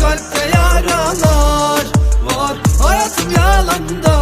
kalpte yaralar. Var hayatım yalanda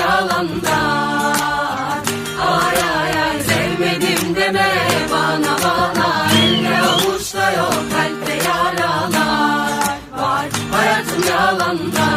yalanda Ay ay ay Sevmedim deme bana bana. Elde avuçta yok kalpte yaralar Var. Hayatım yalanda